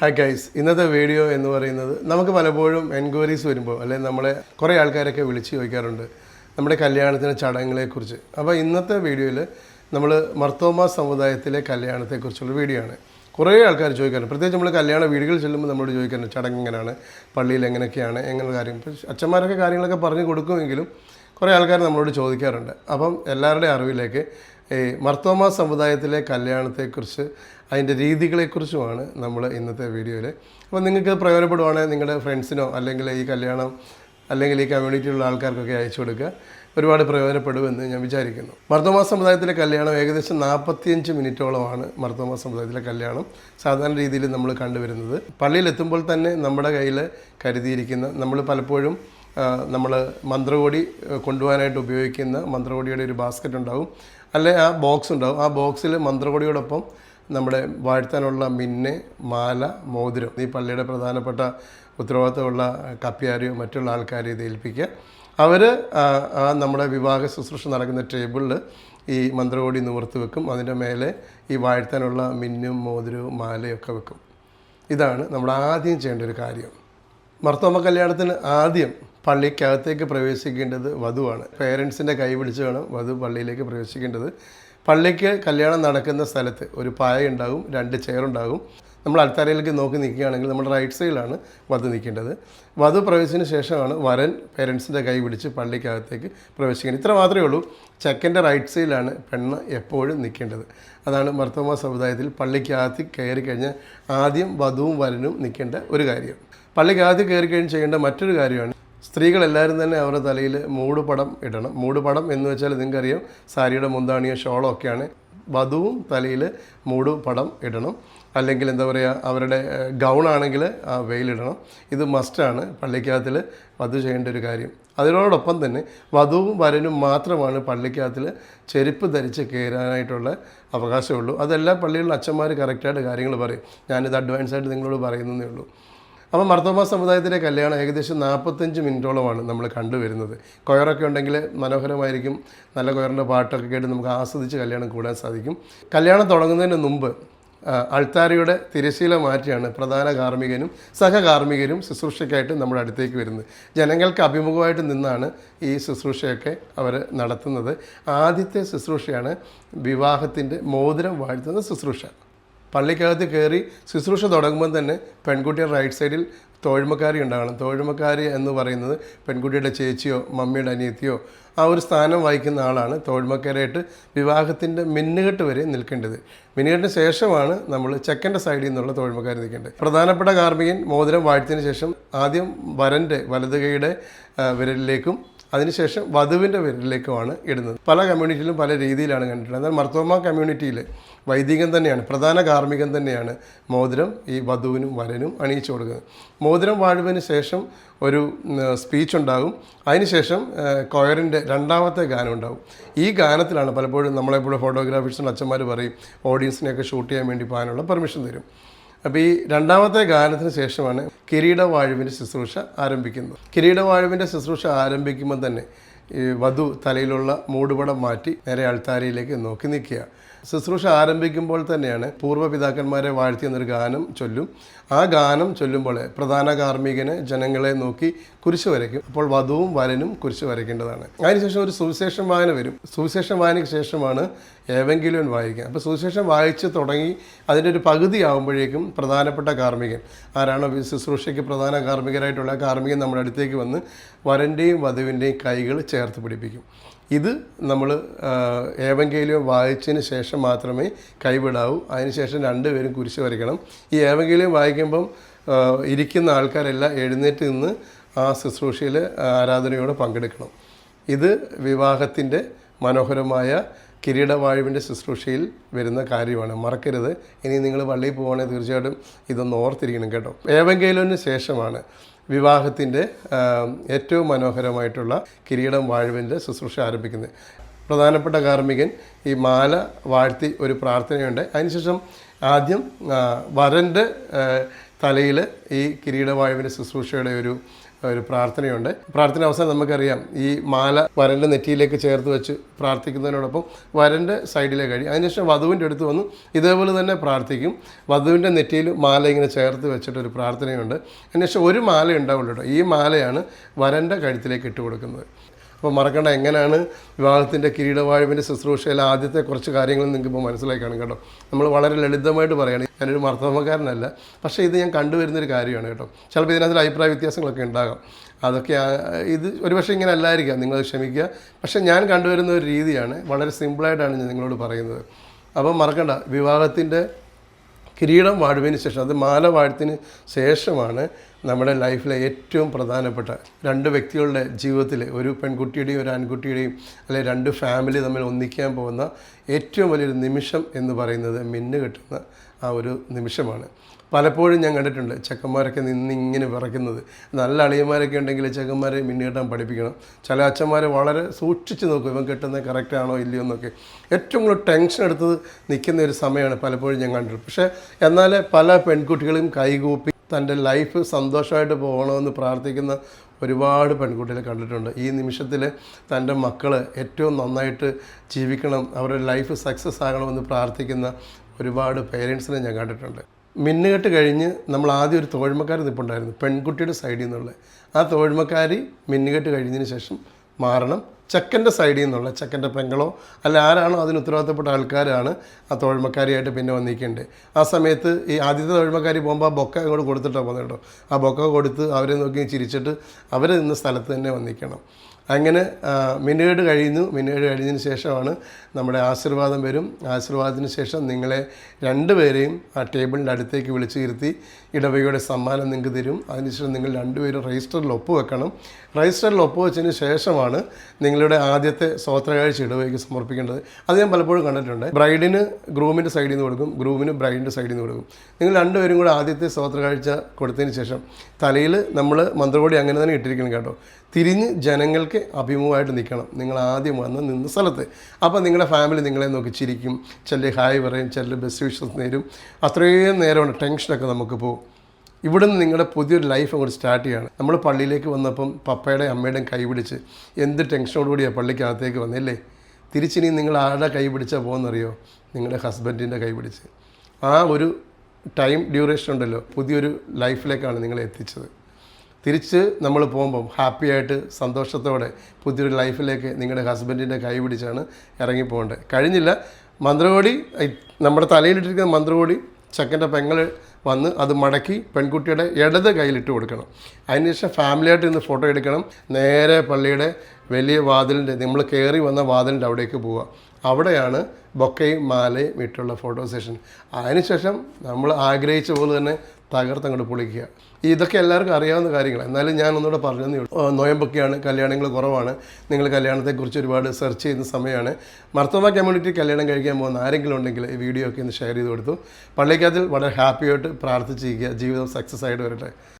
Hi guys ഇന്നത്തെ video എന്ന് പറയുന്നത് നമുക്ക് പലപ്പോഴും എൻക്വയറീസ് വരുമ്പോൾ അല്ലെങ്കിൽ നമ്മളെ കുറേ ആൾക്കാരൊക്കെ വിളിച്ച് ചോദിക്കാറുണ്ട് നമ്മുടെ കല്യാണത്തിന്റെ ചടങ്ങുകളെക്കുറിച്ച്. അപ്പോൾ ഇന്നത്തെ വീഡിയോയിൽ നമ്മൾ മർത്തോമ സമുദായത്തിലെ കല്യാണത്തെക്കുറിച്ചുള്ള വീഡിയോ ആണ്. കുറേ ആൾക്കാർ ചോദിക്കാറുണ്ട്. പ്രത്യേകിച്ച് നമ്മൾ കല്യാണ വീടുകളിൽ ചെല്ലുമ്പോൾ നമ്മളോട് ചോദിക്കാറുണ്ട് ചടങ്ങ് എങ്ങനെയാണ്? പള്ളിയിൽ എങ്ങനെയൊക്കെയാണ്? എങ്ങനെ കാര്യം. അച്ഛന്മാരൊക്കെ കാര്യങ്ങളൊക്കെ പറഞ്ഞു കൊടുക്കുമെങ്കിലും കുറേ ആൾക്കാർ നമ്മളോട് ചോദിക്കാറുണ്ട്. അപ്പം എല്ലാവരുടെയും അറിവിലേക്ക് ഈ മർത്തോമ സമുദായത്തിലെ കല്യാണത്തെക്കുറിച്ച് അതിന്റെ രീതികളെക്കുറിച്ചുമാണ് നമ്മൾ ഇന്നത്തെ വീഡിയോയിൽ. അപ്പോൾ നിങ്ങൾക്ക് പ്രയോജനപ്പെടുവാണെങ്കിൽ നിങ്ങളുടെ ഫ്രണ്ട്സിനോ അല്ലെങ്കിൽ ഈ കല്യാണം അല്ലെങ്കിൽ ഈ കമ്മ്യൂണിറ്റിയിലുള്ള ആൾക്കാർക്കൊക്കെ അയച്ചു കൊടുക്കുക. ഒരുപാട് പ്രയോജനപ്പെടുമെന്ന് ഞാൻ വിചാരിക്കുന്നു. മർത്തോമാ സമുദായത്തിലെ കല്യാണം ഏകദേശം നാൽപ്പത്തിയഞ്ച് മിനിറ്റോളമാണ് മർത്തോമാ സമുദായത്തിലെ കല്യാണം സാധാരണ രീതിയിൽ നമ്മൾ കണ്ടുവരുന്നത്. പള്ളിയിലെത്തുമ്പോൾ തന്നെ നമ്മുടെ കയ്യിൽ കരുതിയിരിക്കുന്ന നമ്മൾ പലപ്പോഴും നമ്മൾ മന്ത്രകോടി കൊണ്ടുപോകാനായിട്ട് ഉപയോഗിക്കുന്ന മന്ത്രകോടിയുടെ ഒരു ബാസ്ക്കറ്റ് ഉണ്ടാവും. അല്ലെ ആ ബോക്സ് ഉണ്ടാവും. ആ ബോക്സിൽ മന്ത്രകോടിയോടൊപ്പം നമ്മുടെ വാഴ്ത്താനുള്ള മിന്നെ മാല മോതിരം. ഈ പള്ളിയുടെ പ്രധാനപ്പെട്ട ഉത്തരവാദിത്തമുള്ള കപ്പ്യാരെയോ മറ്റുള്ള ആൾക്കാരെയോ ഇത് ഏൽപ്പിക്കുക. അവർ ആ നമ്മുടെ വിവാഹ ശുശ്രൂഷ നടക്കുന്ന ടേബിളിൽ ഈ മന്ത്രകോടി നിവർത്തി വെക്കും. അതിന്റെ മേലെ ഈ വാഴ്ത്താനുള്ള മിന്നും മോതിരവും മാലയൊക്കെ വെക്കും. ഇതാണ് നമ്മൾ ആദ്യം ചെയ്യേണ്ട ഒരു കാര്യം. മർത്തോമ കല്യാണത്തിന് ആദ്യം പള്ളിക്കകത്തേക്ക് പ്രവേശിക്കേണ്ടത് വധുവാണ്. പേരൻസിന്റെ കൈ പിടിച്ച് വേണം വധു പള്ളിയിലേക്ക് പ്രവേശിക്കേണ്ടത്. പള്ളിക്ക് കല്യാണം നടക്കുന്ന സ്ഥലത്ത് ഒരു പായ ഉണ്ടാകും രണ്ട് ചെയറുണ്ടാകും. നമ്മൾ അടുത്തറയിലേക്ക് നോക്കി നിൽക്കുകയാണെങ്കിൽ നമ്മുടെ റൈറ്റ് സൈഡിലാണ് വധു നിൽക്കേണ്ടത്. വധു പ്രവേശിച്ചതിന് ശേഷമാണ് വരൻ പേരൻസിന്റെ കൈ പിടിച്ച് പള്ളിക്കകത്തേക്ക് പ്രവേശിക്കുന്നത്. ഇത്ര മാത്രമേ ഉള്ളൂ. ചെക്കന്റെ റൈറ്റ് സൈഡിലാണ് പെണ്ണ് എപ്പോഴും നിൽക്കേണ്ടത്. അതാണ് മർത്തോമ സമുദായത്തിൽ പള്ളിക്കകത്ത് കയറി കഴിഞ്ഞാൽ ആദ്യം വധുവും വരനും നിൽക്കേണ്ട ഒരു കാര്യം. പള്ളിക്കകത്ത് കയറി കഴിഞ്ഞ് ചെയ്യേണ്ട മറ്റൊരു കാര്യമാണ് സ്ത്രീകളെല്ലാവരും തന്നെ അവരുടെ തലയിൽ മൂടുപടം ഇടണം. മൂടുപടം എന്ന് വെച്ചാൽ നിങ്ങൾക്കറിയാം സാരിയുടെ മുന്താണിയോ ഷോളോ ഒക്കെയാണ്. വധുവും തലയിൽ മൂടുപടം ഇടണം. അല്ലെങ്കിൽ എന്താ പറയുക അവരുടെ ഗൗണാണെങ്കിൽ ആ വെയിലിടണം. ഇത് മസ്റ്റാണ് പള്ളിക്കകത്തിൽ വധു ചെയ്യേണ്ട ഒരു കാര്യം. അതിനോടൊപ്പം തന്നെ വധുവും വരനും മാത്രമാണ് പള്ളിക്കകത്തിൽ ചെരുപ്പ് ധരിച്ച് കയറാനായിട്ടുള്ള അവകാശമുള്ളൂ. അതെല്ലാ പള്ളികളിലും അച്ഛന്മാർ കറക്റ്റായിട്ട് കാര്യങ്ങൾ പറയും. ഞാനിത് അഡ്വാൻസായിട്ട് നിങ്ങളോട് പറയുന്നതേ ഉള്ളൂ. അപ്പോൾ മർത്തോമ സമുദായത്തിലെ കല്യാണം ഏകദേശം നാൽപ്പത്തഞ്ച് മിനിറ്റോളമാണ് നമ്മൾ കണ്ടുവരുന്നത്. കൊയറൊക്കെ ഉണ്ടെങ്കിൽ മനോഹരമായിരിക്കും. നല്ല കൊയറിന്റെ പാട്ടൊക്കെ കേട്ട് നമുക്ക് ആസ്വദിച്ച് കല്യാണം കൂടാൻ സാധിക്കും. കല്യാണം തുടങ്ങുന്നതിന് മുമ്പ് അൾത്താരയുടെ തിരശീല മാറ്റിയാണ് പ്രധാന കാർമ്മികനും സഹകാർമ്മികരും ശുശ്രൂഷയ്ക്കായിട്ട് നമ്മുടെ അടുത്തേക്ക് വരുന്നത്. ജനങ്ങൾക്ക് അഭിമുഖമായിട്ട് നിന്നാണ് ഈ ശുശ്രൂഷയൊക്കെ അവർ നടത്തുന്നത്. ആദ്യത്തെ ശുശ്രൂഷയാണ് വിവാഹത്തിന്റെ മോതിരം വാഴ്ത്തുന്ന ശുശ്രൂഷ. പള്ളിക്കകത്ത് കയറി ശുശ്രൂഷ തുടങ്ങുമ്പോൾ തന്നെ പെൺകുട്ടിയുടെ റൈറ്റ് സൈഡിൽ തോഴ്മക്കാരി ഉണ്ടാകണം. തോഴ്മക്കാരി എന്ന് പറയുന്നത് പെൺകുട്ടിയുടെ ചേച്ചിയോ മമ്മിയുടെ അനിയത്തിയോ ആ ഒരു സ്ഥാനം വഹിക്കുന്ന ആളാണ് തോഴ്മക്കാരായിട്ട് വിവാഹത്തിന്റെ മിന്നുകെട്ട് വരെ നിൽക്കേണ്ടത്. മിന്നുകെട്ടിന് ശേഷമാണ് നമ്മൾ ചെക്കന്റെ സൈഡിൽ നിന്നുള്ള തോഴ്മക്കാർ നിൽക്കേണ്ടത്. പ്രധാനപ്പെട്ട കാർമ്മികൻ മോതിരം വാഴ്ത്തിയതിന് ശേഷം ആദ്യം വരന്റെ വലതുകൈയുടെ വിരലിലേക്കും അതിനുശേഷം വധുവിന്റെ പേരിലേക്കുമാണ് ഇടുന്നത്. പല കമ്മ്യൂണിറ്റിയിലും പല രീതിയിലാണ് കണ്ടിട്ടുള്ളത്. എന്നാൽ മർത്തോമ കമ്മ്യൂണിറ്റിയിൽ വൈദികൻ തന്നെയാണ് പ്രധാന കാർമ്മികൻ തന്നെയാണ് മോതിരം ഈ വധുവിനും വരനും അണിയിച്ചു കൊടുക്കുന്നത്. മോതിരം വാഴുവിന് ശേഷം ഒരു സ്പീച്ച് ഉണ്ടാകും. അതിനുശേഷം കൊയറിന്റെ രണ്ടാമത്തെ ഗാനം ഉണ്ടാകും. ഈ ഗാനത്തിലാണ് പലപ്പോഴും നമ്മളെപ്പോഴും ഫോട്ടോഗ്രാഫേഴ്സിന്റെ അച്ഛന്മാർ പറയും ഓഡിയൻസിനെയൊക്കെ ഷൂട്ട് ചെയ്യാൻ വേണ്ടി പോകാനുള്ള പെർമിഷൻ തരും. അപ്പോൾ ഈ രണ്ടാമത്തെ ഗാനത്തിന് ശേഷമാണ് കിരീടവാഴുവിന്റെ ശുശ്രൂഷ ആരംഭിക്കുന്നത്. കിരീടവാഴുവിന്റെ ശുശ്രൂഷ ആരംഭിക്കുമ്പോൾ തന്നെ ഈ വധു തലയിലുള്ള മൂടുപടം മാറ്റി നേരെ അൾത്താരയിലേക്ക് നോക്കി നിൽക്കുക. ശുശ്രൂഷ ആരംഭിക്കുമ്പോൾ തന്നെയാണ് പൂർവപിതാക്കന്മാരെ വാഴ്ത്തി എന്നൊരു ഗാനം ചൊല്ലും. ആ ഗാനം ചൊല്ലുമ്പോൾ പ്രധാന കാർമ്മികന് ജനങ്ങളെ നോക്കി കുരിശ് വരയ്ക്കും. അപ്പോൾ വധുവും വരനും കുരിശ് വരയ്ക്കേണ്ടതാണ്. അതിനുശേഷം ഒരു സുവിശേഷം വായന വരും. സുവിശേഷം വായനയ്ക്ക് ശേഷമാണ് ഏവെങ്കിലും വായിക്കുക. അപ്പോൾ സുവിശേഷം വായിച്ച് തുടങ്ങി അതിന്റെ ഒരു പകുതി ആകുമ്പോഴേക്കും പ്രധാനപ്പെട്ട കാർമ്മികൻ. ആരാണോ ശുശ്രൂഷയ്ക്ക് പ്രധാന കാർമ്മികരായിട്ടുള്ള കാർമ്മികൻ നമ്മുടെ അടുത്തേക്ക് വന്ന് വരന്റെയും വധുവിന്റെയും കൈകൾ ചേർത്ത് പിടിപ്പിക്കും. ഇത് നമ്മൾ ഏവങ്കേലിയോ വായിച്ചതിന് ശേഷം മാത്രമേ കൈവിടാവൂ. അതിനുശേഷം രണ്ടുപേരും കുരിശ് വരയ്ക്കണം. ഈ ഏവങ്കേലിയോ വായിക്കുമ്പം ഇരിക്കുന്ന ആൾക്കാരെല്ലാം എഴുന്നേറ്റ് നിന്ന് ആ ശുശ്രൂഷയിൽ ആരാധനയോടെ പങ്കെടുക്കണം. ഇത് വിവാഹത്തിന്റെ മനോഹരമായ കിരീടവാഴുവിന്റെ ശുശ്രൂഷയിൽ വരുന്ന കാര്യമാണ്. മറക്കരുത്. ഇനി നിങ്ങൾ പള്ളിയിൽ പോവുകയാണെങ്കിൽ തീർച്ചയായിട്ടും ഇതൊന്ന് ഓർത്തിരിക്കണം കേട്ടോ. ഏവങ്കേലോന് ശേഷമാണ് വിവാഹത്തിന്റെ ഏറ്റവും മനോഹരമായിട്ടുള്ള കിരീടം വാഴുവിന്റെ ശുശ്രൂഷ ആരംഭിക്കുന്നത് പ്രധാനപ്പെട്ട കാർമ്മികൻ ഈ മാല വാഴ്ത്തി ഒരു പ്രാർത്ഥനയുണ്ട്. അതിനുശേഷം ആദ്യം വരന്റെ തലയിൽ ഈ കിരീടവാഴുവിന്റെ ശുശ്രൂഷയുടെ ഒരു ഒരു പ്രാർത്ഥനയുണ്ട്. പ്രാർത്ഥന അവസാനം നമുക്കറിയാം ഈ മാല വരന്റെ നെറ്റിയിലേക്ക് ചേർത്ത് വെച്ച് പ്രാർത്ഥിക്കുന്നതിനോടൊപ്പം വരന്റെ സൈഡിലേക്ക് കഴിയും. അതിനുശേഷം വധുവിന്റെ അടുത്ത് വന്ന് ഇതേപോലെ തന്നെ പ്രാർത്ഥിക്കും. വധുവിന്റെ നെറ്റിയിൽ മാല ഇങ്ങനെ ചേർത്ത് വെച്ചിട്ട് ഒരു പ്രാർത്ഥനയുണ്ട്. അതിനുശേഷം ഒരു മാല ഉണ്ടാവുള്ളൂ കേട്ടോ. ഈ മാലയാണ് വരന്റെ കഴുത്തിലേക്ക് ഇട്ട് കൊടുക്കുന്നത് അപ്പോൾ മറക്കണ്ട എങ്ങനെയാണ് വിവാഹത്തിന്റെ കിരീടവാഴുവിന്റെ ശുശ്രൂഷയിൽ ആദ്യത്തെ കുറച്ച് കാര്യങ്ങൾ നിങ്ങൾക്ക് ഇപ്പോൾ മനസ്സിലായി കാണും കേട്ടോ. നമ്മൾ വളരെ ലളിതമായിട്ട് പറയുകയാണ് ഞാനൊരു മർദ്ദമക്കാരനല്ല പക്ഷേ ഇത് ഞാൻ കണ്ടുവരുന്നൊരു കാര്യമാണ് കേട്ടോ. ചിലപ്പോൾ ഇതിനകത്ത് അഭിപ്രായ വ്യത്യാസങ്ങളൊക്കെ ഉണ്ടാകാം. അതൊക്കെ ഇത് ഒരുപക്ഷെ ഇങ്ങനെ അല്ലായിരിക്കാം നിങ്ങൾ ക്ഷമിക്കുക. പക്ഷേ ഞാൻ കണ്ടുവരുന്ന ഒരു രീതിയാണ് വളരെ സിമ്പിളായിട്ടാണ് ഞാൻ നിങ്ങളോട് പറയുന്നത്. അപ്പോൾ മറക്കണ്ട വിവാഹത്തിന്റെ കിരീടം വാഴുവിന് ശേഷം അത് മാല വാഴത്തിന് ശേഷമാണ് നമ്മുടെ ലൈഫിലെ ഏറ്റവും പ്രധാനപ്പെട്ട രണ്ട് വ്യക്തികളുടെ ജീവിതത്തിൽ ഒരു പെൺകുട്ടിയുടെയും ഒരു ആൺകുട്ടിയുടെയും അല്ലെങ്കിൽ രണ്ട് ഫാമിലി തമ്മിൽ ഒന്നിക്കാൻ പോകുന്ന ഏറ്റവും വലിയൊരു നിമിഷം എന്ന് പറയുന്നത് മിന്നു കിട്ടുന്ന ആ ഒരു നിമിഷമാണ്. പലപ്പോഴും ഞാൻ കണ്ടിട്ടുണ്ട് ചെക്കന്മാരൊക്കെ നിന്ന് ഇങ്ങനെ വിറയ്ക്കുന്നത്. നല്ല അളിയന്മാരൊക്കെ ഉണ്ടെങ്കിൽ ചെക്കന്മാരെ മിന്നുകെട്ടാൻ പഠിപ്പിക്കണം. ചില അച്ഛന്മാരെ വളരെ സൂക്ഷിച്ച് നോക്കും ഇവൻ കെട്ടുന്നത് കറക്റ്റ് ആണോ ഇല്ലയോ എന്നൊക്കെ. ഏറ്റവും കൂടുതൽ ടെൻഷൻ എടുത്തത് നിൽക്കുന്ന ഒരു സമയമാണ് പലപ്പോഴും ഞാൻ കണ്ടിട്ടുണ്ട് പക്ഷേ എന്നാൽ പല പെൺകുട്ടികളും കൈകൂപ്പി തന്റെ ലൈഫ് സന്തോഷമായിട്ട് പോകണമെന്ന് പ്രാർത്ഥിക്കുന്ന ഒരുപാട് പെൺകുട്ടികളെ കണ്ടിട്ടുണ്ട്. ഈ നിമിഷത്തിൽ തന്റെ മക്കൾ ഏറ്റവും നന്നായിട്ട് ജീവിക്കണം അവരുടെ ലൈഫ് സക്സസ് ആകണമെന്ന് പ്രാർത്ഥിക്കുന്ന ഒരുപാട് പേരൻസിനെ ഞാൻ കണ്ടിട്ടുണ്ട്. മിന്നുകെട്ട് കഴിഞ്ഞ് നമ്മൾ ആദ്യം ഒരു തോഴ്മക്കാരി നിൽപ്പുണ്ടായിരുന്നു പെൺകുട്ടിയുടെ സൈഡിൽ നിന്നുള്ള. ആ തോഴ്മക്കാരി മിന്നുകെട്ട് കഴിഞ്ഞതിന് ശേഷം മാറണം. ചെക്കന്റെ സൈഡിൽ നിന്നുള്ള ചെക്കന്റെ പെങ്ങളോ അല്ല ആരാണോ അതിന് ഉത്തരവാദിത്തപ്പെട്ട ആൾക്കാരാണ് ആ തൊഴിൽമക്കാരിയായിട്ട് പിന്നെ വന്നിരിക്കേണ്ടത് ആ സമയത്ത് ഈ ആദ്യത്തെ തൊഴിൽമക്കാരി പോകുമ്പോൾ ആ ബൊക്ക അങ്ങോട്ട് കൊടുത്തിട്ടാണ് പോകുന്നത് കേട്ടോ. ആ ബൊക്ക കൊടുത്ത് അവരെ നോക്കി ചിരിച്ചിട്ട് അവരെ നിന്ന സ്ഥലത്ത് തന്നെ വന്നിരിക്കണം. അങ്ങനെ മിനേഡ് കഴിയുന്നു. മിനുകേട് കഴിഞ്ഞതിന് ശേഷമാണ് നമ്മുടെ ആശീർവാദം വരും. ആശീർവാദത്തിന് ശേഷം നിങ്ങളെ രണ്ടുപേരെയും ആ ടേബിളിന്റെ അടുത്തേക്ക് വിളിച്ചു ഇരുത്തി ഇടവകയുടെ സമ്മാനം നിങ്ങൾക്ക് തരും. അതിനുശേഷം നിങ്ങൾ രണ്ടുപേരും രജിസ്റ്ററിൽ ഒപ്പുവെക്കണം രജിസ്റ്ററിൽ ഒപ്പുവെച്ചതിന് ശേഷമാണ് നിങ്ങളുടെ ആദ്യത്തെ സ്വോത്രകാഴ്ച ഇടവയ്ക്ക് സമർപ്പിക്കേണ്ടത്. അത് ഞാൻ പലപ്പോഴും കണ്ടിട്ടുണ്ട്. ബ്രൈഡിന് ഗ്രൂമിന്റെ സൈഡിൽ നിന്ന് കൊടുക്കും ഗ്രൂമിന് ബ്രൈഡിന്റെ സൈഡിൽ നിന്ന് കൊടുക്കും. നിങ്ങൾ രണ്ടുപേരും കൂടെ ആദ്യത്തെ സ്വോത്രകാഴ്ച കൊടുത്തതിന് ശേഷം തലയിൽ നമ്മൾ മന്ത്രകോടി അങ്ങനെ തന്നെ ഇട്ടിരിക്കണം കേട്ടോ. തിരിഞ്ഞ് ജനങ്ങൾക്ക് അഭിമുഖമായിട്ട് നിൽക്കണം. നിങ്ങൾ ആദ്യം വന്ന് നിന്ന സ്ഥലത്ത്. അപ്പോൾ നിങ്ങളുടെ ഫാമിലി നിങ്ങളെ നോക്കി ചിരിക്കും. ചില ഹായ് പറയും ചില ബെസ്റ്റ് വിഷസ് നേരും. അത്രയും നേരമാണ് ടെൻഷനൊക്കെ നമുക്ക് പോകും ഇവിടുന്ന് നിങ്ങളുടെ പുതിയൊരു ലൈഫ് അങ്ങോട്ട് സ്റ്റാർട്ട് ചെയ്യാണ്. നമ്മൾ പള്ളിയിലേക്ക് വന്നപ്പം പപ്പയുടെയും അമ്മയുടെയും കൈ പിടിച്ച് എന്ത് ടെൻഷനോടുകൂടിയാണ് പള്ളിക്കകത്തേക്ക് വന്നില്ലേ തിരിച്ചിനി നിങ്ങൾ ആരുടെ കൈ പിടിച്ചാൽ പോകുന്നറിയോ നിങ്ങളുടെ ഹസ്ബൻഡിന്റെ കൈ പിടിച്ച്. ആ ഒരു ടൈം ഡ്യൂറേഷൻ ഉണ്ടല്ലോ. പുതിയൊരു ലൈഫിലേക്കാണ് നിങ്ങളെ എത്തിച്ചത്. തിരിച്ച് നമ്മൾ പോകുമ്പം ഹാപ്പി ആയിട്ട് സന്തോഷത്തോടെ പുതിയൊരു ലൈഫിലേക്ക് നിങ്ങളുടെ ഹസ്ബൻഡിന്റെ കൈ പിടിച്ചാണ് ഇറങ്ങിപ്പോകേണ്ടത് കഴിഞ്ഞില്ല മന്ത്രകോടി നമ്മുടെ തലയിലിട്ടിരിക്കുന്ന മന്ത്രകോടി ചെക്കന്റെ പെങ്ങൾ വന്ന് അത് മടക്കി പെൺകുട്ടിയുടെ ഇടത് കയ്യിലിട്ട് കൊടുക്കണം. അതിനുശേഷം ഫാമിലിയായിട്ട് ഇന്ന് ഫോട്ടോ എടുക്കണം. നേരെ പള്ളിയുടെ വലിയ വാതിലിന്റെ നമ്മൾ കയറി വന്ന വാതിലിന്റെ അവിടേക്ക് പോവുക. അവിടെയാണ് ബൊക്കയും മാലയും ഇട്ടുള്ള ഫോട്ടോ സെഷൻ അതിനുശേഷം നമ്മൾ ആഗ്രഹിച്ച പോലെ തന്നെ തകർത്തങ്ങോട്ട് പൊളിക്കുക. ഇതൊക്കെ എല്ലാവർക്കും അറിയാവുന്ന കാര്യങ്ങളാണ്. എന്നാലും ഞാൻ ഒന്നുകൂടെ പറഞ്ഞതേ നോയമ്പൊക്കെയാണ് കല്യാണങ്ങൾ കുറവാണ്. നിങ്ങൾ കല്യാണത്തെക്കുറിച്ച് ഒരുപാട് സെർച്ച് ചെയ്യുന്ന സമയമാണ്. മർത്തവ കമ്മ്യൂണിറ്റി കല്യാണം കഴിക്കാൻ പോകുന്ന ആരെങ്കിലും ഉണ്ടെങ്കിൽ ഈ വീഡിയോ ഒക്കെ ഒന്ന് ഷെയർ ചെയ്ത് കൊടുത്തു. പള്ളിക്കകത്തിൽ വളരെ ഹാപ്പിയായിട്ട് പ്രാർത്ഥിച്ചിരിക്കുക. ജീവിതം സക്സസ് ആയിട്ട് വരട്ടെ.